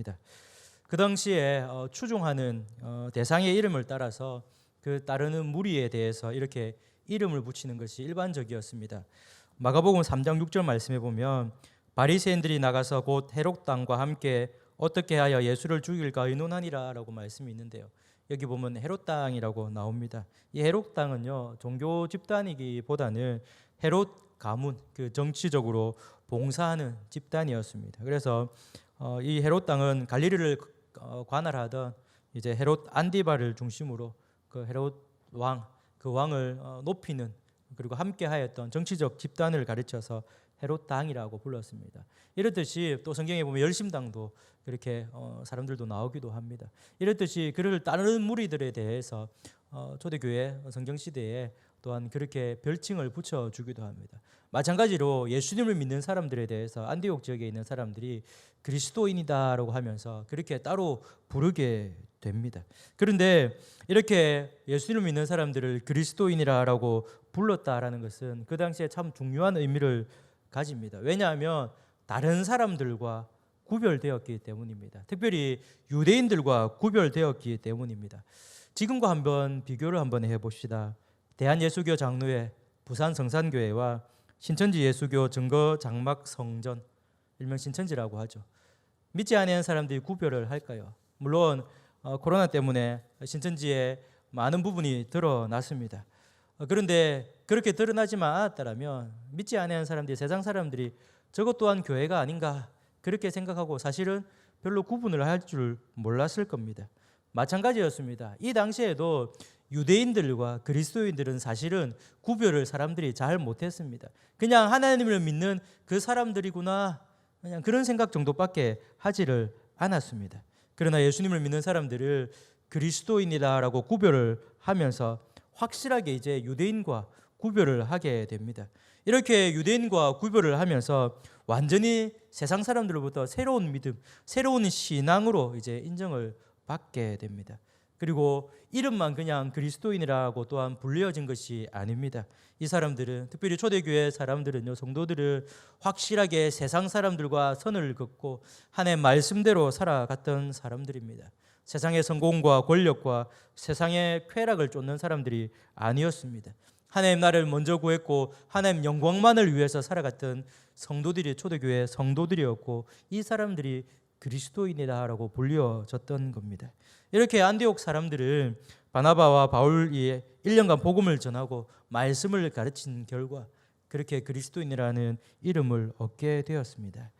됩니다. 그 당시에 어, 추종하는 어, 대상의 이름을 따라서 그 따르는 무리에 대해서 이렇게 이름을 붙이는 것이 일반적이었습니다. 마가복음 3장 6절 말씀해 보면 바리새인들이 나가서 곧 헤롯 당과 함께 어떻게 하여 예수를 죽일까 의논하니라라고 말씀이 있는데요. 여기 보면 헤롯 당이라고 나옵니다. 이 헤롯 당은요 종교 집단이기보다는 헤롯 가문 그 정치적으로 봉사하는 집단이었습니다. 그래서 어, 이 헤롯 당은 갈릴리를 어, 관할하던 이제 헤롯 안디바를 중심으로 그 헤롯 왕 그 왕을 어, 높이는 그리고 함께하였던 정치적 집단을 가르쳐서 헤롯 당이라고 불렀습니다. 이렇듯이 또 성경에 보면 열심당도 그렇게 어, 사람들도 나오기도 합니다. 이렇듯이 그를 따르는 무리들에 대해서 어, 초대교회 성경 시대에 또한 그렇게 별칭을 붙여 주기도 합니다. 마찬가지로 예수님을 믿는 사람들에 대해서 안디옥 지역에 있는 사람들이 그리스도인이다라고 하면서 그렇게 따로 부르게 됩니다. 그런데 이렇게 예수님을 믿는 사람들을 그리스도인이라고 불렀다라는 것은 그 당시에 참 중요한 의미를 가집니다. 왜냐하면 다른 사람들과 구별되었기 때문입니다. 특별히 유대인들과 구별되었기 때문입니다. 지금과 한번 비교를 한번 해봅시다. 대한예수교 장로회 부산 성산교회와 신천지 예수교 증거 장막 성전 일명 신천지라고 하죠. 믿지 않는 사람들이 구별을 할까요? 물론 어, 코로나 때문에 신천지에 많은 부분이 드러났습니다. 어, 그런데 그렇게 드러나지만 않았다면 믿지 않는 사람들이 세상 사람들이 저것 또한 교회가 아닌가 그렇게 생각하고 사실은 별로 구분을 할 줄 몰랐을 겁니다. 마찬가지였습니다. 이 당시에도 유대인들과 그리스도인들은 사실은 구별을 사람들이 잘 못했습니다. 그냥 하나님을 믿는 그 사람들이구나 그냥 그런 생각 정도밖에 하지를 않았습니다. 그러나 예수님을 믿는 사람들을 그리스도인이다라고 구별을 하면서 확실하게 이제 유대인과 구별을 하게 됩니다. 이렇게 유대인과 구별을 하면서 완전히 세상 사람들로부터 새로운 믿음, 새로운 신앙으로 이제 인정을 받게 됩니다. 그리고 이름만 그냥 그리스도인이라고 또한 불려진 것이 아닙니다. 이 사람들은 특별히 초대교회 사람들은요 성도들은 확실하게 세상 사람들과 선을 긋고 하나님의 말씀대로 살아갔던 사람들입니다. 세상의 성공과 권력과 세상의 쾌락을 쫓는 사람들이 아니었습니다. 하나님 나를 먼저 구했고 하나님 영광만을 위해서 살아갔던 성도들이 초대교회 성도들이었고 이 사람들이 그리스도인이다라고 불려졌던 겁니다. 이렇게 안디옥 사람들은 바나바와 바울이 1년간 복음을 전하고 말씀을 가르친 결과 그렇게 그리스도인이라는 이름을 얻게 되었습니다.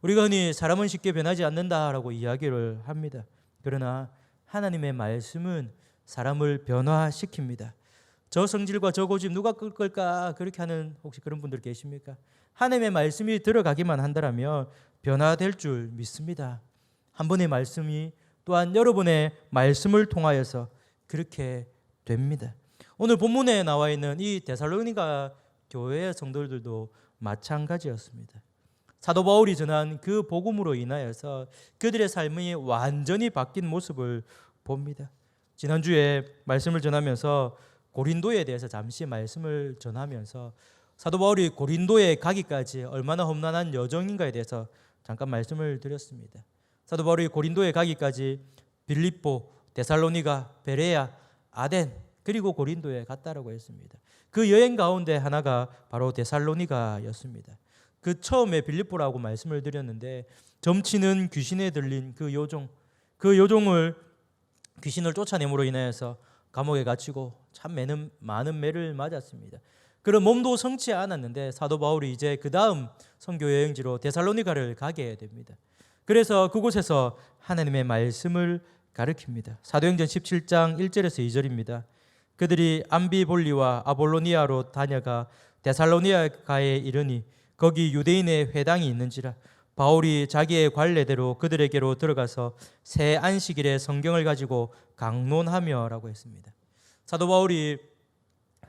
우리가 흔히 사람은 쉽게 변하지 않는다라고 이야기를 합니다. 그러나 하나님의 말씀은 사람을 변화시킵니다. 저 성질과 저 고집 누가 끌 걸까 그렇게 하는 혹시 그런 분들 계십니까? 하나님의 말씀이 들어가기만 한다면 변화될 줄 믿습니다. 한 번의 말씀이 또한 여러분의 말씀을 통하여서 그렇게 됩니다. 오늘 본문에 나와 있는 이 데살로니가 교회의 성도들도 마찬가지였습니다. 사도 바울이 전한 그 복음으로 인하여서 그들의 삶이 완전히 바뀐 모습을 봅니다. 지난주에 말씀을 전하면서 고린도에 대해서 잠시 말씀을 전하면서 사도 바울이 고린도에 가기까지 얼마나 험난한 여정인가에 대해서 잠깐 말씀을 드렸습니다. 사도 바울이 고린도에 가기까지 빌립보, 데살로니가, 베레아, 아덴 그리고 고린도에 갔다라고 했습니다. 그 여행 가운데 하나가 바로 데살로니가였습니다. 그 처음에 빌립보라고 말씀을 드렸는데 점치는 귀신에 들린 그 요종, 그 요종을 귀신을 쫓아냄으로 인하여서 감옥에 갇히고 참 많은, 많은 매를 맞았습니다. 그런 몸도 성치 않았는데 사도 바울이 이제 그 다음 선교 여행지로 데살로니가를 가게 됩니다. 그래서 그곳에서 하나님의 말씀을 가르칩니다. 사도행전 17장 1절에서 2절입니다. 그들이 암비볼리와 아볼로니아로 다녀가 데살로니아가에 이르니 거기 유대인의 회당이 있는지라 바울이 자기의 관례대로 그들에게로 들어가서 새 안식일에 성경을 가지고 강론하며라고 했습니다. 사도 바울이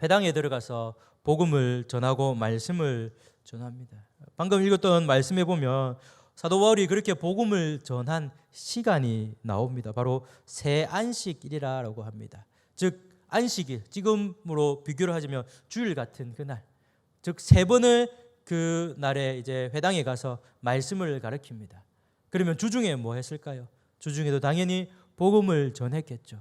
회당에 들어가서 복음을 전하고 말씀을 전합니다. 방금 읽었던 말씀에 보면 사도 바울이 그렇게 복음을 전한 시간이 나옵니다. 바로 새 안식일이라고 합니다. 즉 안식일 지금으로 비교를 하자면 주일 같은 그날 즉 세 번을 그 날에 이제 회당에 가서 말씀을 가르칩니다. 그러면 주중에 뭐 했을까요? 주중에도 당연히 복음을 전했겠죠.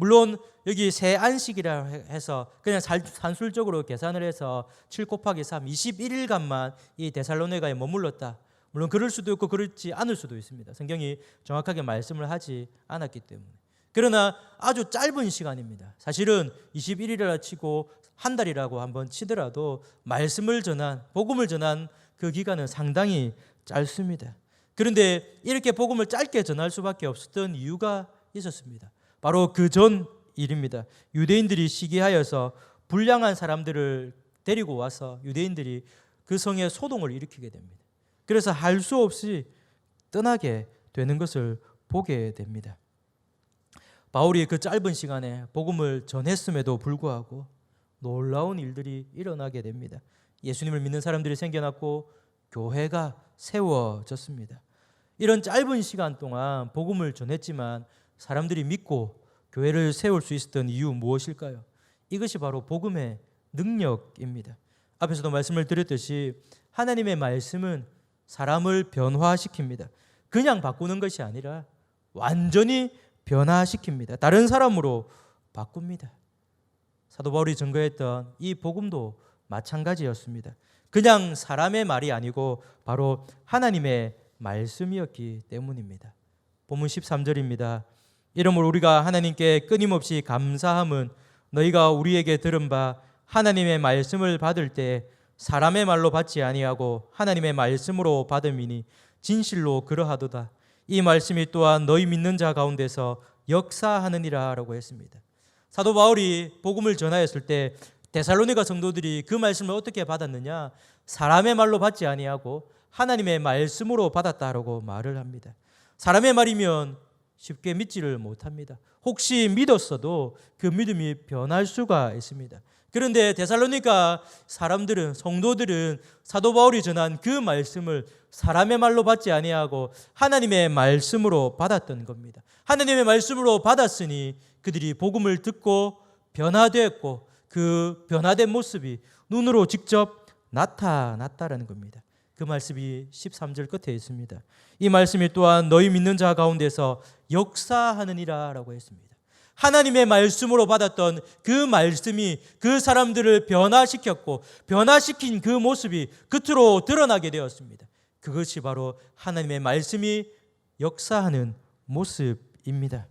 물론 여기 새 안식이라 해서 그냥 살- 산술적으로 계산을 해서 7 곱하기 3 21일간만 이 데살로니가에 머물렀다. 물론 그럴 수도 있고 그렇지 않을 수도 있습니다. 성경이 정확하게 말씀을 하지 않았기 때문에. 그러나 아주 짧은 시간입니다. 사실은 21일이라 치고 한 달이라고 한번 치더라도 말씀을 전한 복음을 전한 그 기간은 상당히 짧습니다. 그런데 이렇게 복음을 짧게 전할 수밖에 없었던 이유가 있었습니다. 바로 그 전 일입니다. 유대인들이 시기하여서 불량한 사람들을 데리고 와서 유대인들이 그 성에 소동을 일으키게 됩니다. 그래서 할 수 없이 떠나게 되는 것을 보게 됩니다. 바울이 그 짧은 시간에 복음을 전했음에도 불구하고 놀라운 일들이 일어나게 됩니다. 예수님을 믿는 사람들이 생겨났고 교회가 세워졌습니다. 이런 짧은 시간 동안 복음을 전했지만 사람들이 믿고 교회를 세울 수 있었던 이유 무엇일까요? 이것이 바로 복음의 능력입니다. 앞에서도 말씀을 드렸듯이 하나님의 말씀은 사람을 변화시킵니다. 그냥 바꾸는 것이 아니라 완전히 변화시킵니다. 다른 사람으로 바꿉니다. 사도 바울이 증거했던 이 복음도 마찬가지였습니다. 그냥 사람의 말이 아니고 바로 하나님의 말씀이었기 때문입니다. 본문 13절입니다. 이러므로 우리가 하나님께 끊임없이 감사함은 너희가 우리에게 들은 바 하나님의 말씀을 받을 때 사람의 말로 받지 아니하고 하나님의 말씀으로 받음이니 진실로 그러하도다. 이 말씀이 또한 너희 믿는 자 가운데서 역사하느니라라고 했습니다. 사도 바울이 복음을 전하였을 때 데살로니가 성도들이 그 말씀을 어떻게 받았느냐? 사람의 말로 받지 아니하고 하나님의 말씀으로 받았다라고 말을 합니다. 사람의 말이면 쉽게 믿지를 못합니다. 혹시 믿었어도 그 믿음이 변할 수가 있습니다. 그런데 데살로니가 사람들은 성도들은 사도 바울이 전한 그 말씀을 사람의 말로 받지 아니하고 하나님의 말씀으로 받았던 겁니다. 하나님의 말씀으로 받았으니 그들이 복음을 듣고 변화되었고 그 변화된 모습이 눈으로 직접 나타났다라는 겁니다. 그 말씀이 13절 끝에 있습니다. 이 말씀이 또한 너희 믿는 자 가운데서 역사하느니라 라고 했습니다. 하나님의 말씀으로 받았던 그 말씀이 그 사람들을 변화시켰고 변화시킨 그 모습이 겉으로 드러나게 되었습니다. 그것이 바로 하나님의 말씀이 역사하는 모습입니다.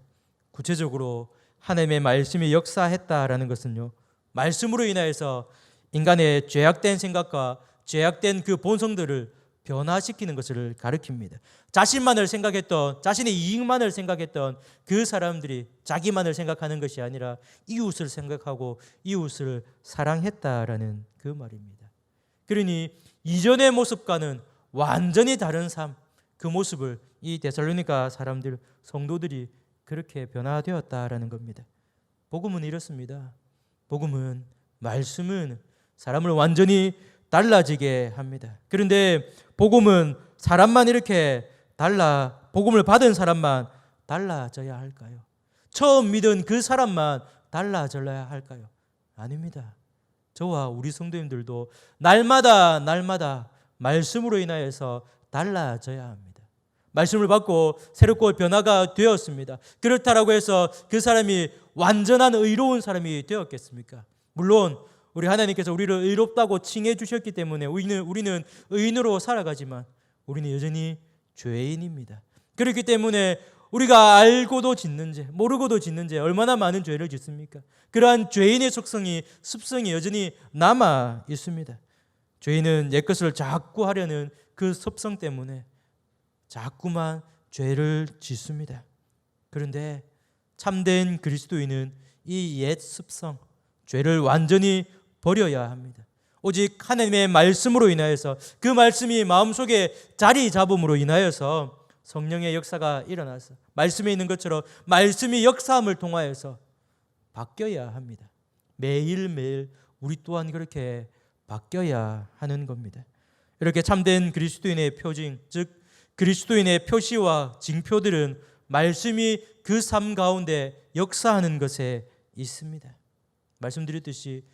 구체적으로 하나님의 말씀이 역사했다라는 것은요. 말씀으로 인하여서 인간의 죄악된 생각과 죄악된 그 본성들을 변화시키는 것을 가리킵니다. 자신만을 생각했던 자신의 이익만을 생각했던 그 사람들이 자기만을 생각하는 것이 아니라 이웃을 생각하고 이웃을 사랑했다라는 그 말입니다. 그러니 이전의 모습과는 완전히 다른 삶, 그 모습을 이 데살로니가 사람들 성도들이 그렇게 변화되었다라는 겁니다. 복음은 이렇습니다. 복음은 말씀은 사람을 완전히 달라지게 합니다. 그런데 복음은 사람만 이렇게 달라 복음을 받은 사람만 달라져야 할까요? 처음 믿은 그 사람만 달라져야 할까요? 아닙니다. 저와 우리 성도님들도 날마다 날마다 말씀으로 인하여서 달라져야 합니다. 말씀을 받고 새롭고 변화가 되었습니다. 그렇다라고 해서 그 사람이 완전한 의로운 사람이 되었겠습니까? 물론 우리 하나님께서 우리를 의롭다고 칭해 주셨기 때문에 우리는 우리는 의인으로 살아가지만 우리는 여전히 죄인입니다. 그렇기 때문에 우리가 알고도 짓는 죄, 모르고도 짓는 죄 얼마나 많은 죄를 짓습니까? 그러한 죄인의 속성이 습성이 여전히 남아 있습니다. 죄인은 옛것을 자꾸 하려는 그 습성 때문에 자꾸만 죄를 짓습니다. 그런데 참된 그리스도인은 이 옛 습성, 죄를 완전히 버려야 합니다. 오직 하나님의 말씀으로 인하여서 그 말씀이 마음속에 자리 잡음으로 인하여서 성령의 역사가 일어나서 말씀에 있는 것처럼 말씀이 역사함을 통하여서 바뀌어야 합니다. 매일매일 우리 또한 그렇게 바뀌어야 하는 겁니다. 이렇게 참된 그리스도인의 표징, 즉 그리스도인의 표시와 징표들은 말씀이 그 삶 가운데 역사하는 것에 있습니다. 말씀드렸듯이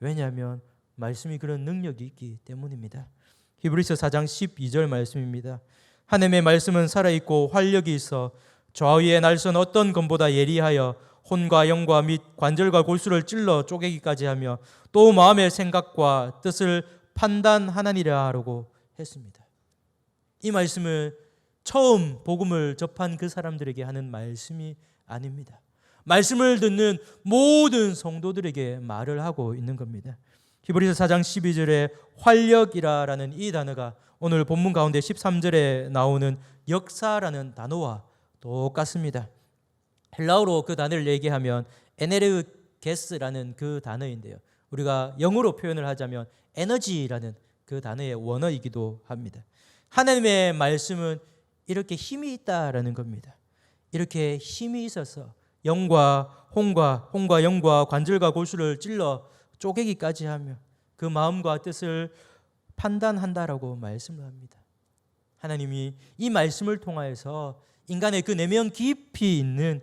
왜냐하면 말씀이 그런 능력이 있기 때문입니다. 히브리서 4장 12절 말씀입니다. 하나님의 말씀은 살아있고 활력이 있어 좌우의 날선 어떤 검보다 예리하여 혼과 영과 및 관절과 골수를 찔러 쪼개기까지 하며 또 마음의 생각과 뜻을 판단하나니라라고 했습니다. 이 말씀은 처음 복음을 접한 그 사람들에게 하는 말씀이 아닙니다. 말씀을 듣는 모든 성도들에게 말을 하고 있는 겁니다. 히브리서 4장 12절에 활력이라라는 이 단어가 오늘 본문 가운데 13절에 나오는 역사라는 단어와 똑같습니다. 헬라어로 그 단어를 얘기하면 에네르게스라는 그 단어인데요. 우리가 영어로 표현을 하자면 에너지라는 그 단어의 원어이기도 합니다. 하나님의 말씀은 이렇게 힘이 있다라는 겁니다. 이렇게 힘이 있어서 영과 홍과 홍과 영과 관절과 골수를 찔러 쪼개기까지 하며 그 마음과 뜻을 판단한다라고 말씀을 합니다. 하나님이 이 말씀을 통하여서 인간의 그 내면 깊이 있는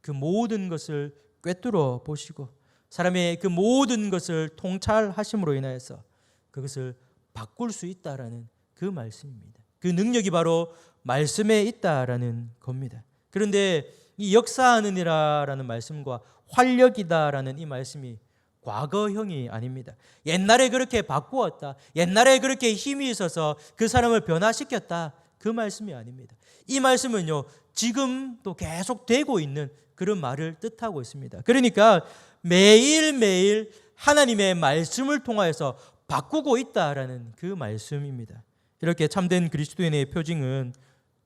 그 모든 것을 꿰뚫어 보시고 사람의 그 모든 것을 통찰하심으로 인하여서 그것을 바꿀 수 있다라는 그 말씀입니다. 그 능력이 바로 말씀에 있다라는 겁니다. 그런데 이 역사하느니라라는 말씀과 활력이다라는 이 말씀이 과거형이 아닙니다. 옛날에 그렇게 바꾸었다. 옛날에 그렇게 힘이 있어서 그 사람을 변화시켰다. 그 말씀이 아닙니다. 이 말씀은요, 지금도 계속 되고 있는 그런 말을 뜻하고 있습니다. 그러니까 매일매일 하나님의 말씀을 통하여서 바꾸고 있다라는 그 말씀입니다. 이렇게 참된 그리스도인의 표징은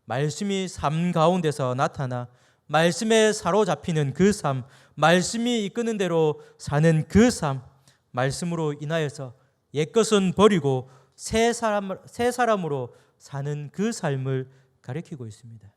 말씀이 삶 가운데서 나타나 말씀에 사로잡히는 그 삶, 말씀이 이끄는 대로 사는 그 삶, 말씀으로 인하여서 옛것은 버리고 새 사람 새 사람으로 사는 그 삶을 가리키고 있습니다.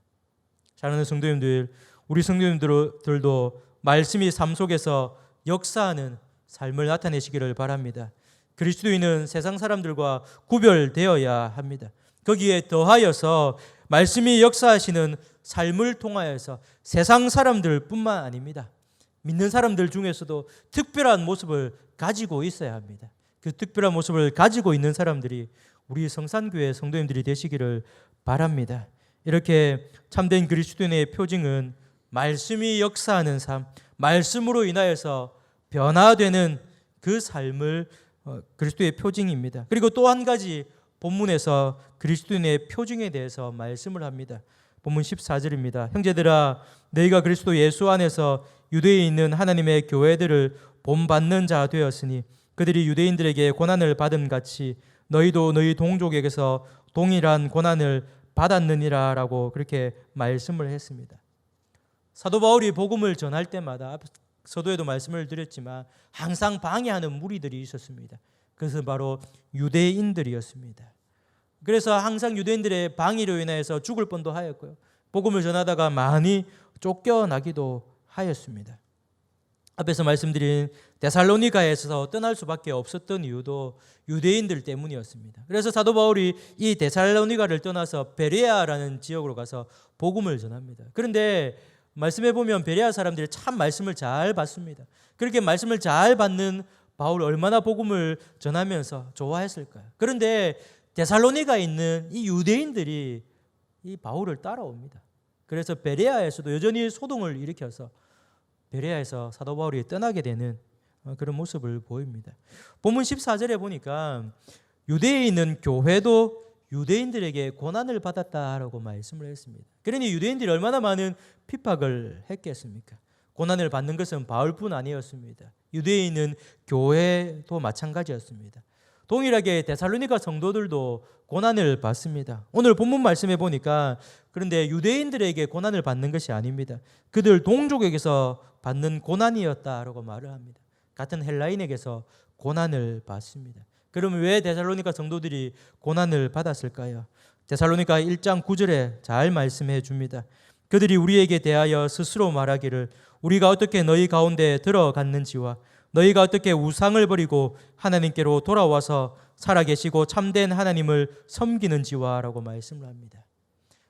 사랑하는 성도님들, 우리 성도님들도 말씀이 삶 속에서 역사하는 삶을 나타내시기를 바랍니다. 그리스도인은 세상 사람들과 구별되어야 합니다. 거기에 더하여서 말씀이 역사하시는 삶을 통하여서 세상 사람들뿐만 아닙니다. 믿는 사람들 중에서도 특별한 모습을 가지고 있어야 합니다. 그 특별한 모습을 가지고 있는 사람들이 우리 성산교회 성도님들이 되시기를 바랍니다. 이렇게 참된 그리스도인의 표징은 말씀이 역사하는 삶, 말씀으로 인하여서 변화되는 그 삶을 어, 그리스도의 표징입니다. 그리고 또 한 가지 본문에서 그리스도인의 표징에 대해서 말씀을 합니다. 본문 14절입니다. 형제들아 너희가 그리스도 예수 안에서 유대에 있는 하나님의 교회들을 본받는 자 되었으니 그들이 유대인들에게 고난을 받음 같이 너희도 너희 동족에게서 동일한 고난을 받았느니라라고 그렇게 말씀을 했습니다. 사도 바울이 복음을 전할 때마다 서도에도 말씀을 드렸지만 항상 방해하는 무리들이 있었습니다. 그것은 바로 유대인들이었습니다. 그래서 항상 유대인들의 방해로 인해서 죽을 뻔도 하였고요. 복음을 전하다가 많이 쫓겨나기도 하였습니다. 앞에서 말씀드린 데살로니가에서 떠날 수밖에 없었던 이유도 유대인들 때문이었습니다. 그래서 사도 바울이 이 데살로니가를 떠나서 베레아라는 지역으로 가서 복음을 전합니다. 그런데 말씀해 보면 베레아 사람들이 참 말씀을 잘 받습니다. 그렇게 말씀을 잘 받는 바울 얼마나 복음을 전하면서 좋아했을까요? 그런데 데살로니가 있는 이 유대인들이 이 바울을 따라옵니다. 그래서 베레아에서도 여전히 소동을 일으켜서 베레아에서 사도 바울이 떠나게 되는 어, 그런 모습을 보입니다. 본문 14절에 보니까 유대에 있는 교회도 유대인들에게 고난을 받았다라고 말씀을 했습니다. 그러니 유대인들이 얼마나 많은 핍박을 했겠습니까? 고난을 받는 것은 바울뿐 아니었습니다. 유대에 있는 교회도 마찬가지였습니다. 동일하게 데살로니가 성도들도 고난을 받습니다. 오늘 본문 말씀해 보니까 그런데 유대인들에게 고난을 받는 것이 아닙니다. 그들 동족에게서 받는 고난이었다라고 말을 합니다. 같은 헬라인에게서 고난을 받습니다. 그러면 왜 데살로니가 성도들이 고난을 받았을까요? 데살로니가 1장 9절에 잘 말씀해 줍니다. 그들이 우리에게 대하여 스스로 말하기를 우리가 어떻게 너희 가운데 들어갔는지와 너희가 어떻게 우상을 버리고 하나님께로 돌아와서 살아계시고 참된 하나님을 섬기는지와라고 말씀을 합니다.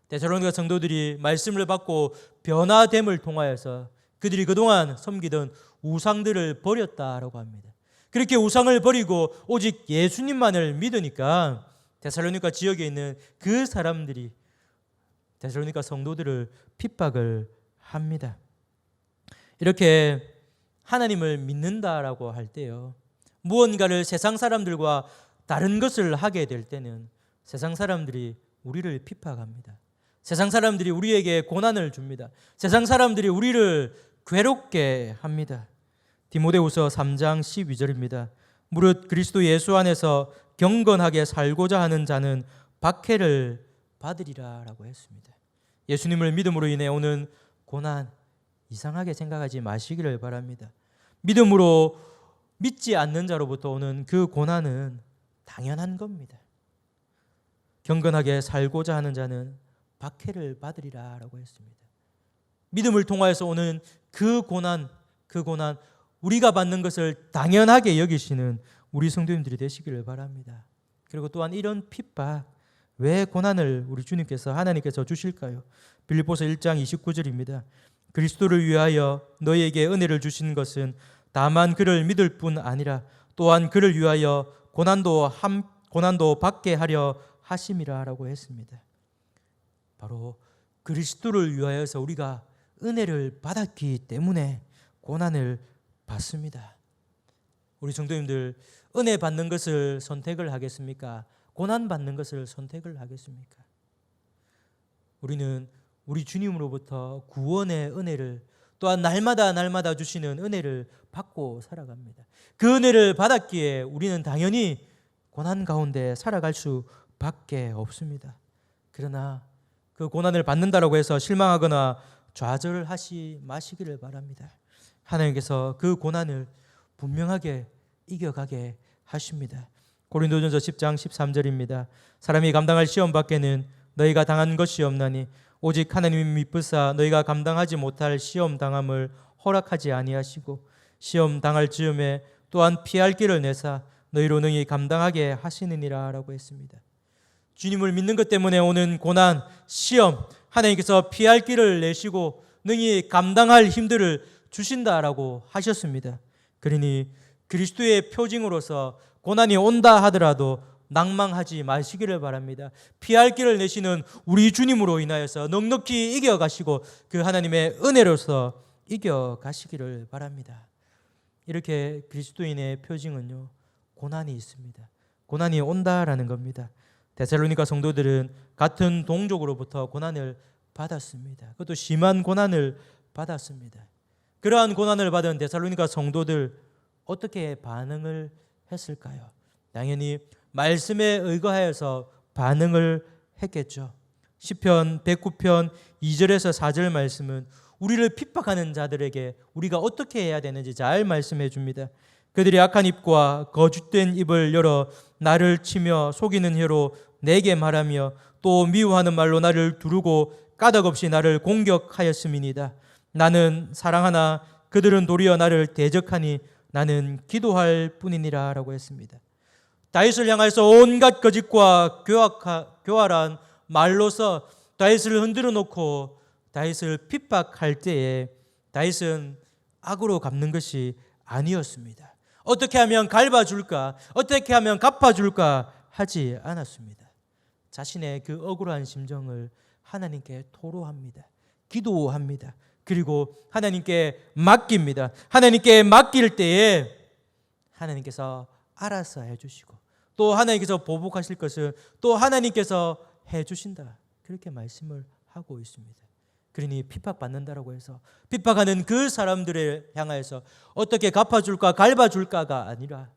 데살로니가 성도들이 말씀을 받고 변화됨을 통하여서 그들이 그동안 섬기던 우상들을 버렸다라고 합니다. 그렇게 우상을 버리고 오직 예수님만을 믿으니까 데살로니가 지역에 있는 그 사람들이 데살로니가 성도들을 핍박을 합니다. 이렇게 하나님을 믿는다라고 할 때요. 무언가를 세상 사람들과 다른 것을 하게 될 때는 세상 사람들이 우리를 핍박합니다. 세상 사람들이 우리에게 고난을 줍니다. 세상 사람들이 우리를 괴롭게 합니다. 디모데후서 3장 12절입니다. 무릇 그리스도 예수 안에서 경건하게 살고자 하는 자는 박해를 받으리라라고 했습니다. 예수님을 믿음으로 인해 오는 고난 이상하게 생각하지 마시기를 바랍니다. 믿음으로 믿지 않는 자로부터 오는 그 고난은 당연한 겁니다. 경건하게 살고자 하는 자는 박해를 받으리라라고 했습니다. 믿음을 통하여서 오는 그 고난, 그 고난 우리가 받는 것을 당연하게 여기시는 우리 성도님들이 되시기를 바랍니다. 그리고 또한 이런 핍박 왜 고난을 우리 주님께서 하나님께서 주실까요? 빌립보서 1장 29절입니다. 그리스도를 위하여 너희에게 은혜를 주신 것은 다만 그를 믿을 뿐 아니라 또한 그를 위하여 고난도 함 고난도 받게 하려 하심이라라고 했습니다. 바로 그리스도를 위하여서 우리가 은혜를 받았기 때문에 고난을 받습니다. 우리 성도님들 은혜 받는 것을 선택을 하겠습니까? 고난 받는 것을 선택을 하겠습니까? 우리는 우리 주님으로부터 구원의 은혜를 또한 날마다 날마다 주시는 은혜를 받고 살아갑니다. 그 은혜를 받았기에 우리는 당연히 고난 가운데 살아갈 수밖에 없습니다. 그러나 그 고난을 받는다라고 해서 실망하거나 좌절하시 마시기를 바랍니다. 하나님께서 그 고난을 분명하게 이겨가게 하십니다. 고린도전서 10장 13절입니다. 사람이 감당할 시험 밖에는 너희가 당한 것이 없나니 오직 하나님이 미쁘사 너희가 감당하지 못할 시험 당함을 허락하지 아니하시고 시험 당할 즈음에 또한 피할 길을 내사 너희로 능히 감당하게 하시느니라라고 했습니다. 주님을 믿는 것 때문에 오는 고난, 시험, 하나님께서 피할 길을 내시고 능히 감당할 힘들을 주신다라고 하셨습니다. 그러니 그리스도의 표징으로서 고난이 온다 하더라도 낭망하지 마시기를 바랍니다. 피할 길을 내시는 우리 주님으로 인하여서 넉넉히 이겨가시고 그 하나님의 은혜로서 이겨가시기를 바랍니다. 이렇게 그리스도인의 표징은요 고난이 있습니다. 고난이 온다라는 겁니다. 데살로니가 성도들은 같은 동족으로부터 고난을 받았습니다. 그것도 심한 고난을 받았습니다. 그러한 고난을 받은 데살로니가 성도들 어떻게 반응을 했을까요? 당연히 말씀에 의거하여서 반응을 했겠죠. 시편 109편 2절에서 4절 말씀은 우리를 핍박하는 자들에게 우리가 어떻게 해야 되는지 잘 말씀해 줍니다. 그들이 악한 입과 거짓된 입을 열어 나를 치며 속이는 혀로 내게 말하며 또 미워하는 말로 나를 두르고 까닭없이 나를 공격하였음이니다. 나는 사랑하나 그들은 도리어 나를 대적하니 나는 기도할 뿐이니라라고 했습니다. 다윗을 향해서 온갖 거짓과 교악하, 교활한 말로서 다윗을 흔들어 놓고 다윗을 핍박할 때에 다윗은 악으로 갚는 것이 아니었습니다. 어떻게 하면 갚아줄까? 어떻게 하면 갚아줄까? 하지 않았습니다. 자신의 그 억울한 심정을 하나님께 토로합니다. 기도합니다. 그리고 하나님께 맡깁니다. 하나님께 맡길 때에 하나님께서 알아서 해주시고 또 하나님께서 보복하실 것은 또 하나님께서 해 주신다. 그렇게 말씀을 하고 있습니다. 그러니 핍박받는다라고 해서 핍박하는 그 사람들을 향하여서 어떻게 갚아줄까 갈봐줄까가 아니라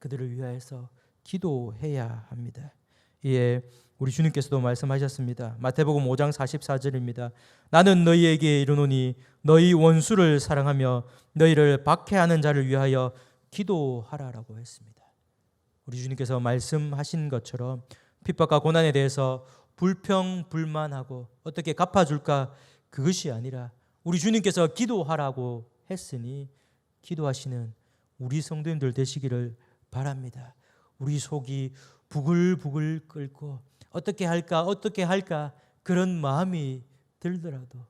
그들을 위하여서 기도해야 합니다. 이에 우리 주님께서도 말씀하셨습니다. 마태복음 5장 44절입니다. 나는 너희에게 이르노니 너희 원수를 사랑하며 너희를 박해하는 자를 위하여 기도하라라고 했습니다. 우리 주님께서 말씀하신 것처럼 핍박과 고난에 대해서 불평 불만하고 어떻게 갚아줄까 그것이 아니라 우리 주님께서 기도하라고 했으니 기도하시는 우리 성도님들 되시기를 바랍니다. 우리 속이 부글부글 끓고 어떻게 할까 어떻게 할까 그런 마음이 들더라도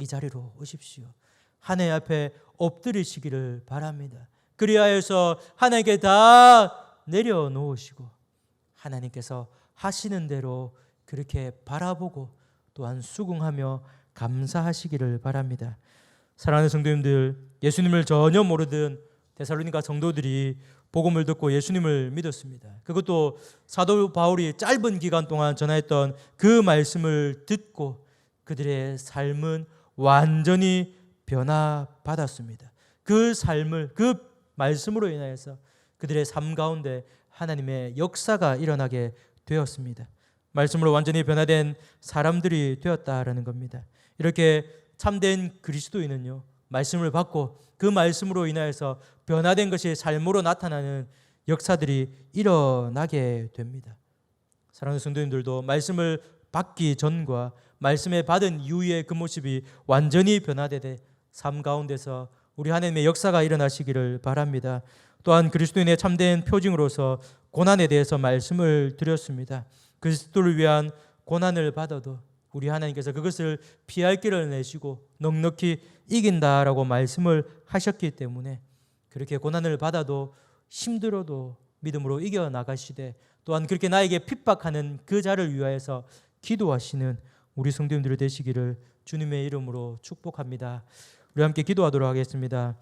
이 자리로 오십시오. 하나님 앞에 엎드리시기를 바랍니다. 그리하여서 하나님께 다 내려놓으시고 하나님께서 하시는 대로 그렇게 바라보고 또한 수긍하며 감사하시기를 바랍니다. 사랑하는 성도님들, 예수님을 전혀 모르던 데살로니가 성도들이 복음을 듣고 예수님을 믿었습니다. 그것도 사도 바울이 짧은 기간 동안 전하였던 그 말씀을 듣고 그들의 삶은 완전히 변화받았습니다. 그 삶을 그 말씀으로 인하여서 그들의 삶 가운데 하나님의 역사가 일어나게 되었습니다. 말씀으로 완전히 변화된 사람들이 되었다라는 겁니다. 이렇게 참된 그리스도인은요. 말씀을 받고 그 말씀으로 인하여서 변화된 것이 삶으로 나타나는 역사들이 일어나게 됩니다. 사랑하는 성도님들도 말씀을 받기 전과 말씀에 받은 이후의 그 모습이 완전히 변화되되 삶 가운데서 우리 하나님의 역사가 일어나시기를 바랍니다. 또한 그리스도인의 참된 표징으로서 고난에 대해서 말씀을 드렸습니다. 그리스도를 위한 고난을 받아도 우리 하나님께서 그것을 피할 길을 내시고 넉넉히 이긴다라고 말씀을 하셨기 때문에 그렇게 고난을 받아도 힘들어도 믿음으로 이겨 나가시되 또한 그렇게 나에게 핍박하는 그 자를 위하여서 기도하시는 우리 성도님들 되시기를 주님의 이름으로 축복합니다. 우리 함께 기도하도록 하겠습니다.